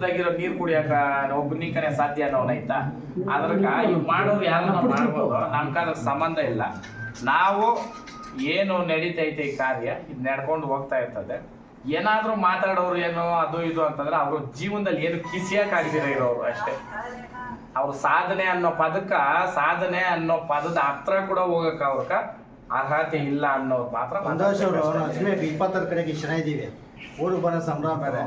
ಉದ್ದದಾಗಿರೋ ನೀರ್ ಕುಡಿಯಕ ಒಬ್ಬನಿಕನೇ ಸಾಧ್ಯ ಅನ್ನೋನೈತಾ ಅದ್ರಕ ಇವ್ ಮಾಡೋರು ಯಾರನ್ನ ಮಾಡ್ಬೋದು ನಮ್ಗೆ ಅದ್ರ ಸಂಬಂಧ ಇಲ್ಲ. ನಾವು ಏನು ನಡೀತೈತೆ ಈ ಕಾರ್ಯ ಇದು ನಡ್ಕೊಂಡು ಹೋಗ್ತಾ ಇರ್ತದೆ. ಏನಾದ್ರೂ ಮಾತಾಡೋರು ಏನು ಅದು ಇದು ಅಂತಂದ್ರೆ ಅವ್ರ ಜೀವನದಲ್ಲಿ ಏನು ಕಿಸಿಯಾಕಾಗ್ದಿರ ಇರೋರು ಅಷ್ಟೇ. ಅವ್ರ ಸಾಧನೆ ಅನ್ನೋ ಪದಕ್ಕ ಸಾಧನೆ ಅನ್ನೋ ಪದದ ಹತ್ರ ಕೂಡ ಹೋಗಕ್ ಅವ್ರಕ ಅರ್ಹತೆ ಇಲ್ಲ ಅನ್ನೋರು ಮಾತ್ರ ಇಪ್ಪತ್ತರ ಕಡೆಗೆ ಇಷ್ಟ ಇದ್ದೀವಿ. ಊರು ಬರೋ ಸಂಭ್ರಮ ಬೇರೆ.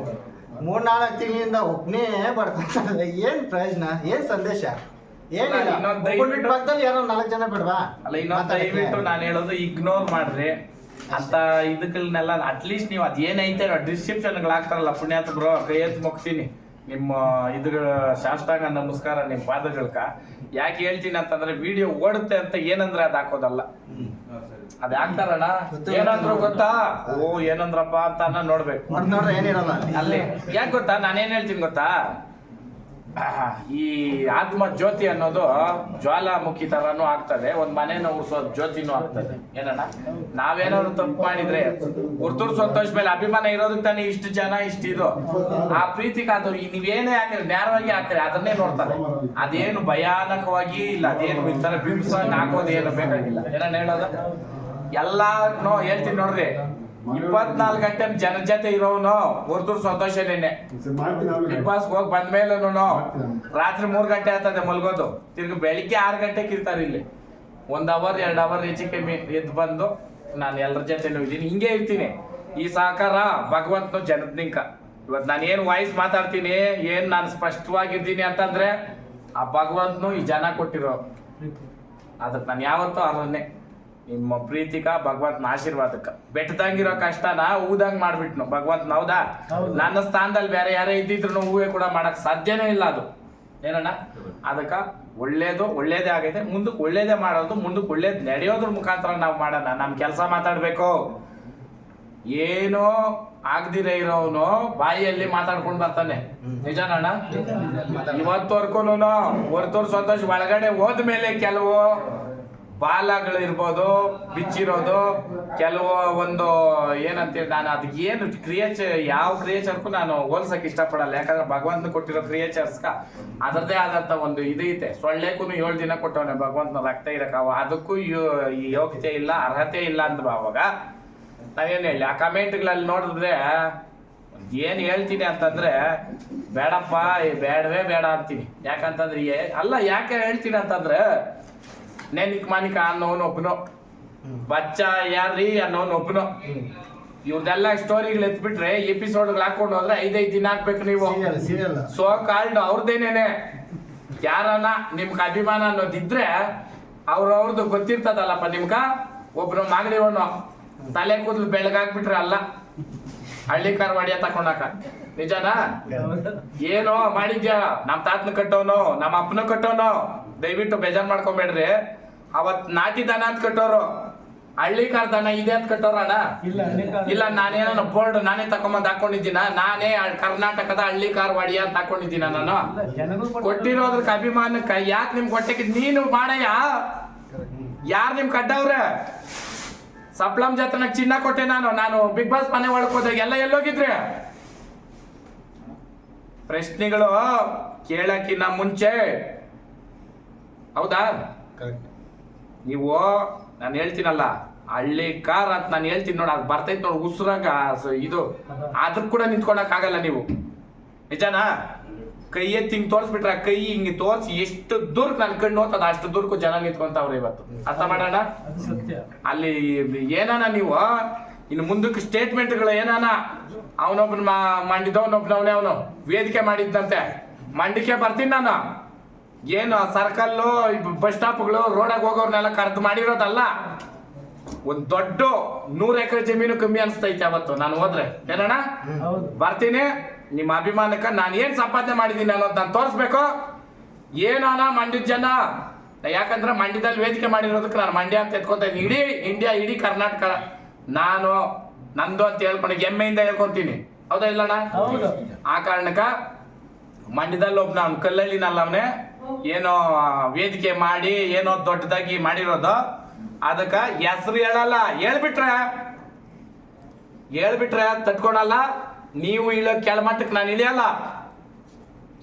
ಮೂರ್ನಾಲ್ಕು ತಿಂಗಳಿಂದ ಒಬ್ಬನೇ ಬರ್ಕೊಂತಾರೆ ಏನ್ ಪ್ರಯೋಜನ ಏನ್ ಸಂದೇಶ? ಏನಿಲ್ಲ. ಅಲ್ಲ, ಇನ್ನೊಂದ್ ಒಬ್ಬನ್ ದಯವಿಟ್ಟು- ಬಿಟ್ಟು ಪಕ್ಕದಲ್ಲಿ ಯಾರೋ ನಾಲ್ಕು ಜನ ಬಿಡ್ವಾ? ಅಲ್ಲ ಇನ್ನೊಂದು ದಯವಿಟ್ಟು ನಾನು ಹೇಳೋದು ಇಗ್ನೋರ್ ಮಾಡ್ರಿ. ಅಂತ ಇದಕ್ಕೆಲ್ಲ ಅಟ್ಲೀಸ್ಟ್ ನೀವು ಅದೇನೈತೆ ಡಿಸ್ಕ್ರಿಪ್ಷನ್ಗಳು ಹಾಕ್ತಾರಲ್ಲ ಪುಣ್ಯಾತ್ಮರು ಕೈ ಎತ್ತಿ ಮುಗ್ತೀನಿ. ನಿಮ್ಮ ಇದ್ರ ಶಾಸ್ತ್ರಾಂಗ ನಮಸ್ಕಾರ ನಿಮ್ಮ ಪಾದಗಳ್ಕ ಯಾಕೆ ಹೇಳ್ತೀನಿ ಅಂತಂದ್ರೆ ವಿಡಿಯೋ ಓಡುತ್ತೆ ಅಂತ ಏನಂದ್ರೆ ಅದು ಹಾಕೋದಲ್ಲ. ಅದ್ ಹಾಕ್ತಾರಣ್ಣ ಗೊತ್ತು, ಏನಂದ್ರು ಗೊತ್ತಾ? ಓ ಏನಂದ್ರಪ್ಪ ಅಂತ ಅನ್ನ ನೋಡ್ಬೇಕು. ಹೊಡ್ ನೋಡ್ರೆ ಏನಿರಲ್ಲ. ಅಲ್ಲಿ. ಯಾಕೆ ಗೊತ್ತಾ? ನಾನೇನ್ ಹೇಳ್ತೀನಿ ಗೊತ್ತಾ? ಈ ಆತ್ಮ ಜ್ಯೋತಿ ಅನ್ನೋದು ಜ್ವಾಲಾಮುಖಿ ತರನು ಆಗ್ತದೆ. ಒಂದ್ ಮನೇನ ಉರ್ಸೋ ಜ್ಯೋತಿನೂ ಆಗ್ತದೆ. ಏನಣ್ಣ? ನಾವೇನಾದ್ರು ತಪ್ಪು ಮಾಡಿದ್ರೆ ಉರ್ತೂರ್ ಸಂತೋಷ ಮೇಲೆ ಅಭಿಮಾನ ಇರೋದಕ್ಕೆ ತಾನೇ ಇಷ್ಟು ಜನ ಇಷ್ಟ ಇದು. ಆ ಪ್ರೀತಿ ಈ ನೀವೇನೇ ಹಾಕಿದ್ರೆ ನೇರವಾಗಿ ಹಾಕ್ತಾರೆ ಅದನ್ನೇ ನೋಡ್ತಾರೆ. ಅದೇನು ಭಯಾನಕವಾಗಿ ಇಲ್ಲ ಅದೇನು ಈ ತರ ಬಿಂಬಿಸ ಹಾಕೋದು ಏನು ಬೇಕಾಗಿಲ್ಲ. ಏನಣ್ಣ ಹೇಳೋದು? ಎಲ್ಲಾನು ಹೇಳ್ತೀನಿ ನೋಡ್ರಿ. ಇಪ್ಪತ್ನಾಲ್ಕು ಗಂಟೆ ಜನ ಜೊತೆ ಇರೋನು ಉರ್ತೂರ್ ಸಂತೋಷನೇನೆ ಬಿಗ್ ಹೋಗಿ ಬಂದ ಮೇಲೂ ರಾತ್ರಿ ಮೂರು ಗಂಟೆ ಆಗ್ತದೆ ಮಲ್ಗೋದು. ತಿರ್ಗಿ ಬೆಳಿಗ್ಗೆ ಆರು ಗಂಟೆಗೆ ಇರ್ತಾರೆ ಇಲ್ಲಿ. ಒಂದು ಅವರ್ ಎರಡು ಅವರ್ ಹೆಚ್ಚು ಕಮ್ಮಿ ಎದ್ದು ಬಂದು ನಾನು ಎಲ್ಲರ ಜೊತೆನೂ ಇದ್ದೀನಿ. ಹಿಂಗೆ ಇರ್ತೀನಿ. ಈ ಸಹಕಾರ ಭಗವಂತನ ಜನದ ನಿಂಕ. ಇವತ್ತು ನಾನು ಏನು ವಾಯ್ಸ್ ಮಾತಾಡ್ತೀನಿ, ಏನು ನಾನು ಸ್ಪಷ್ಟವಾಗಿದ್ದೀನಿ ಅಂತಂದ್ರೆ ಆ ಭಗವಂತನು ಈ ಜನ ಕೊಟ್ಟಿರೋ. ಅದಕ್ಕೆ ನಾನು ಯಾವತ್ತೂ ಅರನ್ನೇ ನಿಮ್ಮ ಪ್ರೀತಿಕ ಭಗವಂತನ ಆಶೀರ್ವಾದಕ್ಕ. ಬೆಟ್ಟದಂಗಿರೋ ಕಷ್ಟನ ಹೂದಂಗ್ ಮಾಡ್ಬಿಟ್ನು. ಭಗವಂತನ ಹೌದಾ? ನನ್ನ ಸ್ಥಾನದಲ್ಲಿ ಬೇರೆ ಯಾರೇ ಇದ್ದಿದ್ರು ಹೂವೇ ಕೂಡ ಮಾಡಕ್ ಸಾಧ್ಯನೇ ಇಲ್ಲ ಅದು. ಏನಣ್ಣ? ಅದಕ್ಕ ಒಳ್ಳೇದು ಒಳ್ಳೇದೇ ಆಗೈತೆ ಮುಂದಕ್ಕೆ ಒಳ್ಳೇದೇ ಮಾಡೋದು ಮುಂದಕ್ಕೆ ಒಳ್ಳೇದ್ ನಡೆಯೋದ್ರ ಮುಖಾಂತರ ನಾವು ಮಾಡೋಣ. ನಮ್ ಕೆಲಸ ಮಾತಾಡ್ಬೇಕು. ಏನೋ ಆಗ್ದಿರೇ ಇರೋನು ಬಾಯಿಯಲ್ಲಿ ಮಾತಾಡ್ಕೊಂಡು ಬರ್ತಾನೆ. ನಿಜನಣ್ಣ? ಇವತ್ತವರ್ಗೂನು ಹೊರತೂರ್ ಸಂತೋಷ ಒಳಗಡೆ ಹೋದ್ಮೇಲೆ ಕೆಲವು ಬಾಲಗಳಿರ್ಬೋದು, ಬಿಚ್ಚಿರೋದು, ಕೆಲವು ಒಂದು ಏನಂತೇಳಿ ನಾನು ಅದಕ್ಕೆ ಏನು ಕ್ರಿಯೇಚರ್ ಯಾವ ಕ್ರಿಯೇಚರ್ಗೂ ನಾನು ಹೋಲ್ಸಕ್ ಇಷ್ಟಪಡಲ್ಲ. ಯಾಕಂದ್ರೆ ಭಗವಂತ ಕೊಟ್ಟಿರೋ ಕ್ರಿಯೇಚರ್ಸ್ಗ ಅದರದೇ ಆದಂತ ಒಂದು ಇದು ಐತೆ. ಸೊಳ್ಳೆಗೂ ಏಳು ದಿನ ಕೊಟ್ಟವನೆ ಭಗವಂತನ ರಕ್ತ ಇರಕ ಅವ ಅದಕ್ಕೂ ಯೋ- ಯೋಗ್ಯತೆ ಇಲ್ಲ, ಅರ್ಹತೆ ಇಲ್ಲ ಅಂದ್ರು ಅವಾಗ. ನಾವೇನು ಹೇಳಿ, ಆ ಕಮೆಂಟ್ಗಳಲ್ಲಿ ನೋಡಿದ್ರೆ ಏನು ಹೇಳ್ತೀನಿ ಅಂತಂದ್ರೆ, ಬೇಡಪ್ಪ ಬೇಡವೇ ಬೇಡ ಅಂತೀನಿ. ಯಾಕಂತಂದ್ರೆ ಅಲ್ಲ ಯಾಕೆ ಹೇಳ್ತೀನಿ ಅಂತಂದ್ರೆ ನೆನಿಕ್ ಮಾನಿಕ ಅನ್ನೋನು ಒಬ್ಬನು ಬಚ್ಚ ಯಾರ್ರಿ ಅನ್ನೋನು ಒಬ್ಬನು ಇವ್ರದೆಲ್ಲ ಸ್ಟೋರಿಗಳು ಎತ್ಬಿಟ್ರೆ ಎಪಿಸೋಡ್ಗಳು ಹಾಕೊಂಡು ಹೋದ್ರೆ ಐದೈದು ದಿನ ಹಾಕ್ಬೇಕು ನೀವು. ಸೋ ಕಾಲ್ಡ್ ಅವ್ರದ್ದೇನೇನೆ ಯಾರನ್ನ ನಿಮ್ಗೆ ಅಭಿಮಾನ ಅನ್ನೋದಿದ್ರೆ ಅವ್ರವ್ರದ್ದು ಗೊತ್ತಿರ್ತದಲ್ಲಪ್ಪ ನಿಮ್ಗ? ಒಬ್ರು ಮಾಗಡಿವನು ತಲೆ ಕೂದಲು ಬೆಳಗಾಕ್ಬಿಟ್ರೆ ಅಲ್ಲ. ಹಳ್ಳಿ ಕಾರವಾಡಿಯ ತಕೊಂಡಾಕ. ನಿಜನಾ? ಏನೋ ಮಾಡಿದ್ಯಾ? ನಮ್ಮ ತಾತನ ಕಟ್ಟೋನು ನಮ್ಮ ಅಪ್ಪನ ಕಟ್ಟೋನು. ದಯವಿಟ್ಟು ಬೇಜಾರ್ ಮಾಡ್ಕೊಂಬೇಡ್ರಿ. ಅವತ್ ನಾಟಿ ದನ ಅಂತ ಕಟ್ಟೋರು. ಹಳ್ಳಿ ಕಾರ್ ದನ ಇದೆ ಅಂತ ಕಟ್ಟೋರ ಇಲ್ಲ ನಾನೇನೋ ಬೋರ್ಡ್ ನಾನೇ ತಕೊಂಬಂದ್ ಹಾಕೊಂಡಿದ್ದೀನ. ನಾನೇ ಕರ್ನಾಟಕದ ಹಳ್ಳಿ ಕಾರ್ವಾಡಿ ಅಂತ ಹಾಕೊಂಡಿದ್ದೀನ ನಾನು. ಕೊಟ್ಟಿರೋದ್ರ ಅಭಿಮಾನಕ್ಕೆ ಯಾಕೆ ನಿಮ್ ಕೊಟ್ಟಕ್ಕೆ ನೀನು ಮಾಡಯ್ಯ ಯಾರ್ ನಿಮ್ ಕಡ್ಡವ್ರೆ ಸಪ್ಲಂ ಜತ್ರ ಚಿನ್ನ ಕೊಟ್ಟೆ ನಾನು. ನಾನು ಬಿಗ್ ಬಾಸ್ ಮನೆ ಒಳಗೆ ಹೋದಾಗ ಎಲ್ಲ ಎಲ್ಲೋಗಿದ್ರೆ? ಪ್ರಶ್ನೆಗಳು ಕೇಳಕ್ಕಿನ್ನ ಮುಂಚೆ. ಹೌದಾ? ಕರೆಕ್ಟ್ ನೀವು ನಾನು ಹೇಳ್ತೀನಲ್ಲ ಹಳ್ಳಿ ಕಾರ್ ಅಂತ ನಾನು ಹೇಳ್ತೀನಿ ನೋಡಿ ಅದು ಬರ್ತೈತೆ ನೋಡಿ ಉಸಿರಾಗ ಇದು ಅದಕ್ಕೆ ಕೂಡ ನಿಂತ್ಕೊಳಕ್ ಆಗಲ್ಲ ನೀವು. ನಿಜನಾ? ಕೈ ಎತ್ತಿ ಹಿಂಗೆ ತೋರಿಸ್ಬಿಟ್ರೆ ಕೈ ಹಿಂಗೆ ತೋರಿಸಿ ಎಷ್ಟು ದೂರಕ್ಕೆ ನನ್ನ ಕಣ್ಣು ಹೋಗ್ತದ ಅಷ್ಟು ದೂರಕ್ಕೂ ಜನ ನಿಂತ್ಕೊಂತಾವ್ರೆ ಇವತ್ತು. ಅರ್ಥ ಮಾಡೋಣ? ಅಲ್ಲಿ ಏನಾನ ನೀವು? ಇನ್ನು ಮುಂದಕ್ಕೆ ಸ್ಟೇಟ್ಮೆಂಟ್ಗಳು ಏನಾನ? ಅವನೊಬ್ಬನ ಮಂಡಿದವನೊಬ್ಬನವನೇ ಅವನು. ವೇದಿಕೆ ಮಾಡಿದ್ದಂತೆ ಮಂಡಿಕೆ ಬರ್ತೀನಿ ನಾನು. ಏನು ಸರ್ಕಲ್ಲು ಬಸ್ ಸ್ಟಾಪ್ಗಳು ರೋಡಾಗ ಹೋಗೋರ್ನೆಲ್ಲ ಕರೆದು ಮಾಡಿರೋದಲ್ಲ? ಒಂದ್ ದೊಡ್ಡ ನೂರ್ ಎಕರೆ ಜಮೀನು ಕಮ್ಮಿ ಅನ್ಸ್ತೈತೆ ಅವತ್ತು ನಾನು ಹೋದ್ರೆ. ಏನಣ್ಣ? ಬರ್ತೀನಿ. ನಿಮ್ಮ ಅಭಿಮಾನಕ್ಕ ನಾನು ಏನ್ ಸಂಪಾದನೆ ಮಾಡಿದ್ದೀನಿ ಅನ್ನೋದು ನಾನು ತೋರಿಸ್ಬೇಕು. ಏನಾನ ಮಂಡ್ಯದ ಜನ? ಯಾಕಂದ್ರೆ ಮಂಡ್ಯದಲ್ಲಿ ವೇದಿಕೆ ಮಾಡಿರೋದಕ್ಕೆ ನಾನು ಮಂಡ್ಯ ಅಂತ ಎತ್ಕೊಂತ ಇದ್ದೀನಿ ಇಡೀ ಇಂಡಿಯಾ ಇಡೀ ಕರ್ನಾಟಕ. ನಾನು ನಂದು ಅಂತ ಹೇಳ್ಕೊಂಡು ಹೆಮ್ಮೆಯಿಂದ ಹೇಳ್ಕೊಂತೀನಿ. ಹೌದಾ ಇಲ್ಲಣ್ಣ? ಆ ಕಾರಣಕ್ಕ ಮಂಡ್ಯದಲ್ಲಿ ಒಬ್ಬ ನಾನು ಕಲ್ಲಲ್ಲಿ ಅವನೇ. ಏನೋ ವೇದಿಕೆ ಮಾಡಿ ಏನೋ ದೊಡ್ಡದಾಗಿ ಮಾಡಿರೋದು. ಅದಕ್ಕೆ ಹೆಸರು ಹೇಳಲ್ಲ ಹೇಳ್ಬಿಟ್ರೆ. ಹೇಳ್ಬಿಟ್ರೆ ತಟ್ಕೊಳಲ್ಲ. ನೀವು ಇಳೋ ಕೆಳಮಟ್ಟಕ್ಕೆ ನಾನು ಇಳಿಯಲ್ಲ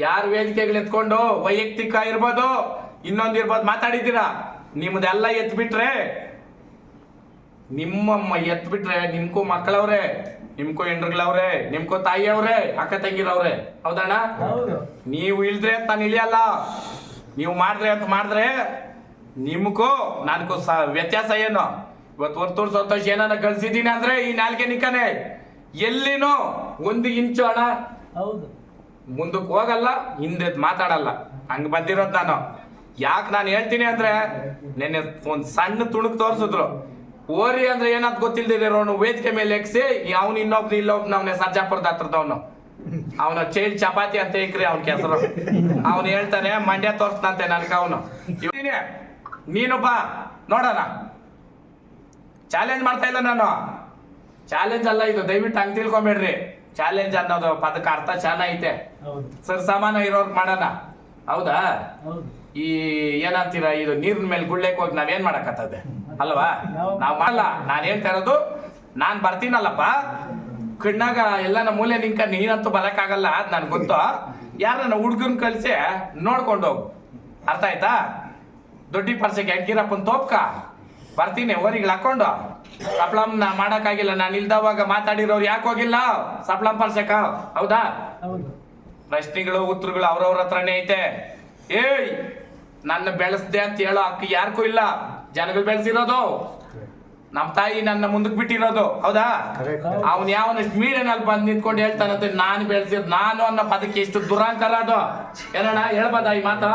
ಯಾರು ವೇದಿಕೆಗಳು ಎತ್ಕೊಂಡು ವೈಯಕ್ತಿಕ ಇರ್ಬೋದು ಇನ್ನೊಂದು ಇರ್ಬೋದು ಮಾತಾಡಿದ್ದೀರಾ? ನಿಮ್ದೆಲ್ಲ ಎತ್ಬಿಟ್ರೆ ನಿಮ್ಮ ಎತ್ಬಿಟ್ರೆ ನಿಮ್ಗೂ ಮಕ್ಕಳವ್ರೆ ನಿಮ್ಗೂ ಹೆಂಡ್ರಗಳವ್ರೆ ನಿಮ್ಗೂ ತಾಯಿಯವ್ರೆ ಅಕ್ಕ ತಂಗಿರವ್ರೆ. ಹೌದಣ್ಣ? ಹೌದು. ನೀವು ಇಲ್ದ್ರೆ ಅಂತ ನಾನು ಇಳಿಯಲ್ಲ ನೀವು ಮಾಡಿದ್ರೆ ಅಂತ ಮಾಡಿದ್ರೆ ನಿಮಗೂ ನನಗೂ ಸ ವ್ಯತ್ಯಾಸ ಏನು? ಇವತ್ತು ಹೊರತು ಸಂತೋಷ ಏನಾರ ಗಳಿಸಿದ್ದೀನಿ ಅಂದ್ರೆ ಈ ನಾಲ್ಕೆ ನಿಕ್ಕನೆ. ಎಲ್ಲಿನೂ ಒಂದು ಇಂಚು ಅಣ್ಣ ಹೌದು. ಮುಂದಕ್ಕೆ ಹೋಗಲ್ಲ ಹಿಂದೆ ಮಾತಾಡಲ್ಲ. ಹಂಗೆ ಬಂದಿರೋದು ನಾನು. ಯಾಕೆ ನಾನು ಹೇಳ್ತೀನಿ ಅಂದ್ರೆ ನೆನ್ನೆ ಒಂದು ಸಣ್ಣ ತುಣುಕ್ ತೋರಿಸಿದ್ರು. ಓರಿ ಅಂದ್ರೆ ಏನಂತ ಗೊತ್ತಿಲ್ದಿರೋನು ವೇದಿಕೆ ಮೇಲೆ ಎಕ್ಸಿ ಅವ್ನು ಇನ್ನೊಬ್ನು ಇಲ್ಲೊಬ್ನ ಅವನೇ ಸರ್ಜಾಪುರದ ಹತ್ರದವನು. ಅವನ ಚೇಂಜ್ ಚಪಾತಿ ಅಂತ ಇಕ್ರಿ ಅವನ ಹೆಸರು ಅವನು ಹೇಳ್ತಾನೆ ಮಂಡ್ಯ ತೋರ್ಸ್ತಂತೆ ನನ್ಗ ಅವನು. ನೀನು ಬಾ ನೋಡೋಣ. ಚಾಲೆಂಜ್ ಮಾಡ್ತಾ ಇಲ್ಲ ನಾನು. ಚಾಲೆಂಜ್ ಅಲ್ಲ ಇದು ದಯವಿಟ್ಟು ಹಂಗ್ ತಿಳ್ಕೊಂಬೇಡ್ರಿ. ಚಾಲೆಂಜ್ ಅನ್ನೋದು ಪದಕ್ಕೆ ಅರ್ಥ ಚೆನ್ನಾಗೈತೆ ಸರ್ ಸಾಮಾನ ಇರೋರ್ಗ್ ಮಾಡೋಣ. ಹೌದಾ? ಹೌದು. ಈ ಏನಂತೀರ ಇದು ನೀರಿನ ಮೇಲೆ ಗುಳ್ಳೆಕ್ ಹೋಗಿ ನಾವೇನ್ ಮಾಡಕತ್ತದೆ ಅಲ್ವಾ? ನಾವ್ ಮಾಡಲ್ಲ. ನಾನು ಹೇಳ್ತಾ ಇರೋದು ನಾನ್ ಬರ್ತೀನಲ್ಲಪ್ಪ. ಕಣ್ಣಾಗ ಎಲ್ಲ ನಮ್ಮ ಮೂಲೆ ನಿಂಕ ನೀನಂತೂ ಬರಕ್ಕಾಗಲ್ಲ ಅದ್ ನನ್ಗೆ ಗೊತ್ತು? ಯಾರನ್ನ ಹುಡ್ಗನ್ ಕಳಿಸಿ ನೋಡ್ಕೊಂಡು ಹೋಗು. ಅರ್ಥ ಆಯ್ತಾ? ದೊಡ್ಡಿ ಪರ್ಸೆಗೆ ಹೆಂಗಿರಪ್ಪನ್ ತೋಪ್ಕ ಬರ್ತೀನಿ ಓರಿಗಳು ಹಾಕೊಂಡು. ಸಪ್ಲಮ್ ನಾ ಮಾಡಕ್ಕಾಗಿಲ್ಲ ನಾನು ಇಲ್ದವಾಗ ಮಾತಾಡಿರೋರು ಯಾಕೆ ಹೋಗಿಲ್ಲ? ಸಪ್ಲಮ್ ಪರ್ಸೆಕ? ಹೌದಾ? ಹೌದು. ಪ್ರಶ್ನೆಗಳು ಉತ್ತರಗಳು ಅವ್ರವ್ರ ಹತ್ರನೇ ಐತೆ. ಏಯ್ ನನ್ನ ಬೆಳೆಸ್ದೆ ಅಂತ ಹೇಳೋ ಅಕ್ಕ ಯಾರಿಗೂ ಇಲ್ಲ. ಜನಗಳು ಬೆಳೆಸಿರೋದು. ನಮ್ಮ ತಾಯಿ ನನ್ನ ಮುಂದಕ್ಕೆ ಬಿಟ್ಟಿರೋದು ಹೌದಾ? ಅವನ್ ಯಾವನ ಮೀಡಿಯನಲ್ಲಿ ಬಂದು ನಿಂತ್ಕೊಂಡು ಹೇಳ್ತಾನಂತೆ ನಾನು ಬೆಳೆಸಿದ್ ನಾನು ಅನ್ನೋ ಪದಕ್ಕೆ ಎಷ್ಟು ದುರಾಂಕರ ಅದು. ಏನಣ್ಣ ಹೇಳ್ಬೋದಾ ಈ ಮಾತು?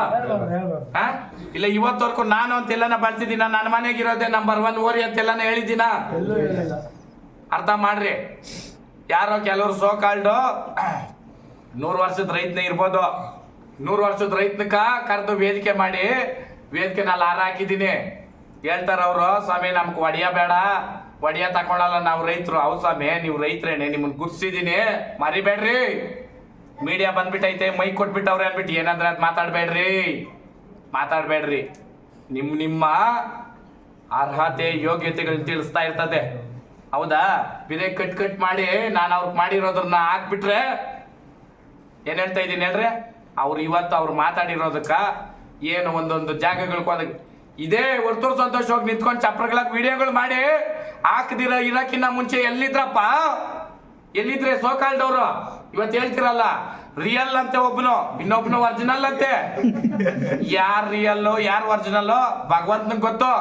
ಇಲ್ಲ ಇವತ್ತವರೆಗೂ ನಾನು ಅಂತ ಎಲ್ಲಾನ ಬಳಸಿದ್ದೀನ? ನನ್ನ ಮನೆಗಿರೋದೆ ನಂಬರ್ ಒನ್ ಓರಿ ಎಲ್ಲಾನ ಹೇಳಿದ್ದೀನ? ಅರ್ಥ ಮಾಡ್ರಿ. ಯಾರೋ ಕೆಲವರು ಸೋಕಾಲ್ಡು ನೂರು ವರ್ಷದ ರೈತನ ಇರ್ಬೋದು. ನೂರು ವರ್ಷದ ರೈತನಕ ಕರೆದು ವೇದಿಕೆ ಮಾಡಿ ವೇದಿಕೆ ನಾನು ಹಾರ ಹಾಕಿದ್ದೀನಿ. ಹೇಳ್ತಾರ ಅವರು, ಸ್ವಾಮಿ, ನಮ್ಗೆ ಒಡಿಯ ಬೇಡ. ಒಡಿಯ ತಕೊಳ್ಳಲ್ಲ ನಾವು ರೈತರು. ಹೌದು ಸ್ವಾಮಿ, ನೀವು ರೈತರೇನೆ ನಿಮ್ಮನ್ನ ಗುರ್ಸಿದೀನಿ. ಮರಿಬೇಡ್ರಿ. ಮೀಡಿಯಾ ಬಂದ್ಬಿಟ್ಟೈತೆ, ಮೈ ಕೊಟ್ಬಿಟ್ಟವ್ರೆ ಅನ್ಬಿಟ್ಟು ಏನಂದ್ರೆ ಅದು ಮಾತಾಡ್ಬೇಡ್ರಿ. ಮಾತಾಡಬೇಡ್ರಿ. ನಿಮ್ಮ ನಿಮ್ಮ ಅರ್ಹತೆ ಯೋಗ್ಯತೆಗಳನ್ನ ತಿಳಿಸ್ತಾ ಇರ್ತದೆ. ಹೌದಾ? ಬಿದೆ ಕಟ್ ಕಟ್ ಮಾಡಿ, ನಾನು ಅವ್ರಿಗೆ ಮಾಡಿರೋದ್ರನ್ನ ಹಾಕ್ಬಿಟ್ರೆ ಏನ್ ಹೇಳ್ತಾ ಇದ್ದೀನಿ ಹೇಳ್ರಿ? ಅವ್ರು ಇವತ್ತು ಅವ್ರು ಮಾತಾಡಿರೋದಕ್ಕ ಏನು ಒಂದೊಂದು ಜಾಗಗಳಿಗೂ ಹೋದಾಗ ಇದೇ ವರ್ತೂರ್ ಸಂತೋಷ ಹೋಗಿ ನಿಂತ್ಕೊಂಡು ಚಪ್ರಗಳ ವಿಡಿಯೋಗಳು ಮಾಡಿ ಹಾಕದಿರ ಇರಕ್ಕಿನ್ನ ಮುಂಚೆ ಎಲ್ಲಿದ್ರಪ್ಪ? ಎಲ್ಲಿದ್ರೆ ಸೋಕಾಲ್ಡವ್ರು ಇವತ್ತು ಹೇಳ್ತಿರಲ್ಲ ರಿಯಲ್ ಅಂತೆ ಒಬ್ನು, ಇನ್ನೊಬ್ನು ಒರ್ಜಿನಲ್ ಅಂತೆ. ಯಾರ್ ರಿಯಲ್ ಯಾರ್ ಒರ್ಜಿನಲ್ ಭಗವಂತನಿಗೆ ಗೊತ್ತು.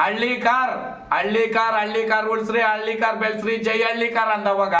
ಹಳ್ಳಿ ಕಾರ್ ಹಳ್ಳಿ ಕಾರ್ ಹಳ್ಳಿ ಕಾರ್ ಉಳ್ಸ್ರಿ ಹಳ್ಳಿ ಕಾರ್ ಬೆಳೆಸ್ರಿ, ಜೈ ಹಳ್ಳಿ ಕಾರ್ ಅಂದವಾಗ